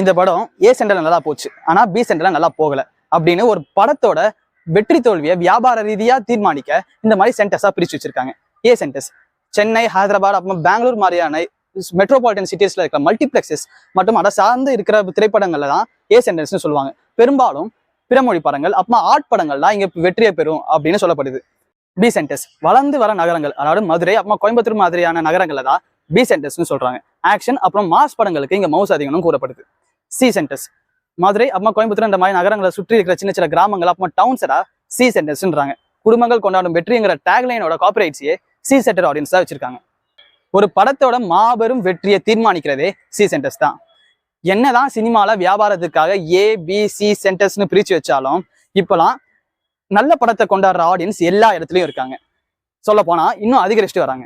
இந்த படம் ஏ சென்டர்ல நல்லா போச்சு. ஆனா பி சென்டர்ல நல்லா போகல. அப்படின்னு ஒரு படத்தோட வெற்றி தோல்வியை வியாபார ரீதியா தீர்மானிக்க இந்த மாதிரி சென்டர்ஸா பிரிச்சு வச்சிருக்காங்க. ஏ சென்டர்ஸ் சென்னை ஹைதராபாத் அப்புறம் பெங்களூர் மாதிரியான மெட்ரோபாலிட்டன் சிட்டிஸ்ல இருக்கிற மல்டிபிளெக்சஸ் மற்றும் அதை சார்ந்து இருக்கிற திரைப்படங்கள்ல தான் ஏ சென்டர்ஸ்னு சொல்லுவாங்க. பெரும்பாலும் பிறமொழி படங்கள் அப்புறமா ஆர்ட் படங்கள்லாம் இங்க வெற்றியை பெறும் அப்படின்னு சொல்லப்படுது. பி சென்டர்ஸ் வளர்ந்து வர நகரங்கள் அதாவது மதுரை அப்புறமா கோயம்புத்தூர் மாதிரியான நகரங்கள்ல தான் பி சென்டர்ஸ்னு சொல்றாங்க. ஆக்ஷன் அப்புறம் மாஸ் படங்களுக்கு இங்க மவுஸ் அதிகம்னு கூறப்படுது. சி சென்டர்ஸ் மதுரை அப்புறம் கோயம்புத்தூர் இந்த மாதிரி நகரங்களை சுற்றி இருக்கிற சின்ன சின்ன கிராமங்கள் அப்புறம் டவுன்ஸடா சி சென்டர்ஸ்ன்றாங்க குடும்பங்கள் கொண்டாடும் வெற்றிங்கிற டேக்லைனோட காப்பரேட்ஸையே சி சென்டர் ஆடியன்ஸ் தான் வச்சிருக்காங்க. ஒரு படத்தோட மாபெரும் வெற்றியை தீர்மானிக்கிறதே சி சென்டர்ஸ் தான். என்னதான் சினிமால வியாபாரத்துக்காக ஏ பி சி சென்டர்ஸ்னு பிரிச்சு வச்சாலும் இப்போலாம் நல்ல படத்தை கொண்டாடுற ஆடியன்ஸ் எல்லா இடத்துலயும் இருக்காங்க. சொல்ல போனால் இன்னும் அதிகரிச்சுட்டு வராங்க.